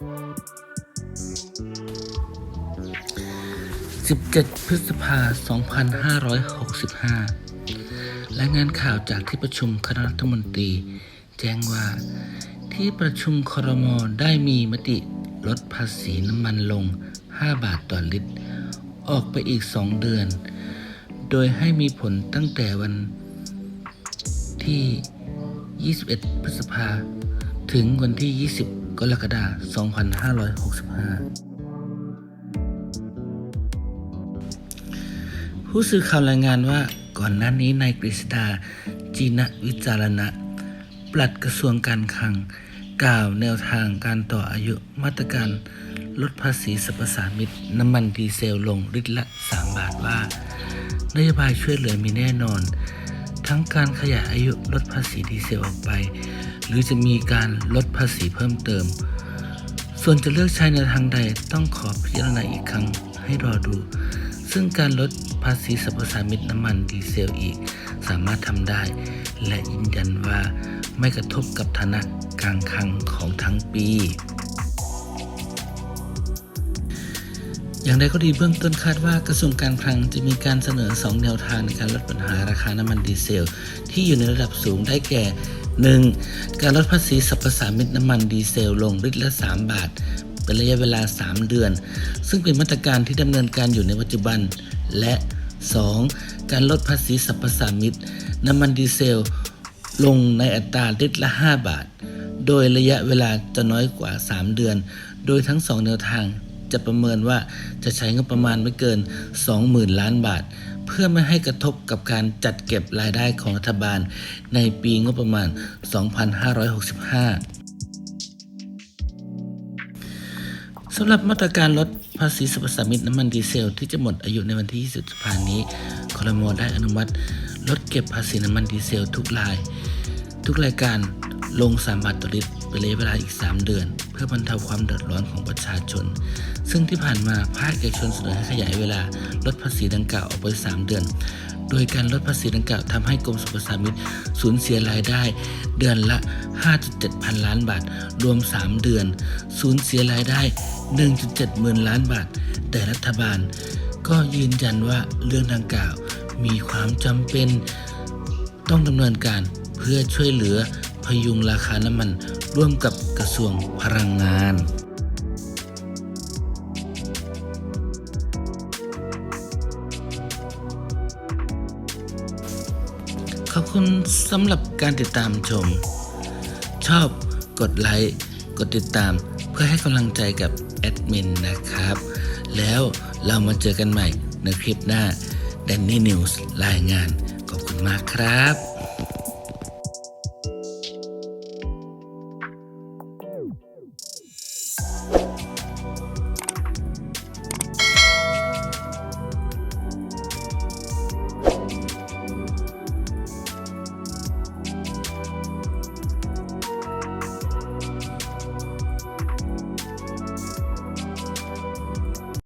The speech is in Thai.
17 พฤษภาคม 2565 และงานข่าวจากที่ประชุมคณะรัฐมนตรี แจ้งว่า ที่ประชุมครมได้มีมติลดภาษีน้ำมันลง 5 บาทต่อลิตร ออกไปอีก 2 เดือน โดยให้มีผลตั้งแต่วันที่ 21 พฤษภาคม ถึงวันที่ 20 กรกฎาคม 2565 ผู้สื่อข่าวรายงานว่าก่อนหน้านี้นายกฤษดาจีนวิจารณะ ปลัดกระทรวงการคลัง กล่าวแนวทางการต่ออายุมาตรการลดภาษีสรรพสามิตน้ำมันดีเซลลงลิตรละ 3 บาทว่านโยบายช่วยเหลือมีแน่นอน ทั้งการขยายอายุลดภาษีดีเซลออกไป หรือจะมีการลดภาษีเพิ่มเติม ส่วนจะเลือกใช้ในทางใดต้องขอพิจารณาอีกครั้งให้รอดู ซึ่งการลดภาษีสรรพสามิตน้ำมันดีเซลอีก สามารถทำได้ และยืนยันว่าไม่กระทบกับฐานะการคังของทั้งปี อย่างไรก็ดีเบื้องต้นคาดว่ากระทรวงการคลังจะมีการเสนอ 2 แนวทางในการลดปัญหาราคาน้ำมันดีเซล ที่อยู่ในระดับสูงได้แก่ 1. การลดภาษีสรรพสามิตน้ำมันดีเซลลงลิตรละ 3 บาท เป็นระยะเวลา 3 เดือน ซึ่งเป็นมาตรการที่ดำเนินการอยู่ในปัจจุบัน และ 2. การลดภาษีสรรพสามิตน้ำมันดีเซล ลงในอัตราลิตรละ 5 บาท โดยระยะเวลาจะน้อยกว่า 3 เดือน โดยทั้ง 2 แนวทาง จะประเมินว่าจะใช้งบประมาณไม่เกิน 20,000 ล้านบาท เพื่อไม่ให้กระทบกับการจัดเก็บรายได้ของรัฐบาล ในปีงบประมาณ 2565สำหรับมาตรการลดภาษีสรรพสามิตน้ำมันดีเซล ที่จะหมดอายุในวันที่ 20 พฤษภาคมนี้ คอรมอได้อนุมัติ ลดเก็บภาษีน้ำมันดีเซลทุกราย ทุกรายการ ลง3บาทต่อลิตรเป็นระยะเวลาอีก 3 เดือน เพื่อบรรเทาความเดือดร้อนของประชาชน ซึ่งที่ผ่านมาภาคเอกชนเสนอให้ขยายเวลาลดภาษีดังกล่าวออกไป 3 เดือน โดยการลดภาษีดังกล่าวทำให้กรมสรรพสามิตสูญเสียรายได้ เดือนละ 5.7 พันล้านบาท รวม 3 เดือน สูญเสียรายได้ 1.7หมื่นล้านบาท แต่รัฐบาล ก็ยืนยันว่าเรื่องดังกล่าวมีความจำเป็น ต้องดำเนินการเพื่อช่วยเหลือ พยุงราคาน้ำมันร่วมกับกระทรวงพลังงานขอบคุณสำหรับการติดตามชม ชอบกดไลค์กดติดตามเพื่อให้กำลังใจกับแอดมินนะครับ แล้วเรามาเจอกันใหม่ในคลิปหน้า d ดนนี่นิวส์รายงาน ขอบคุณมากครับ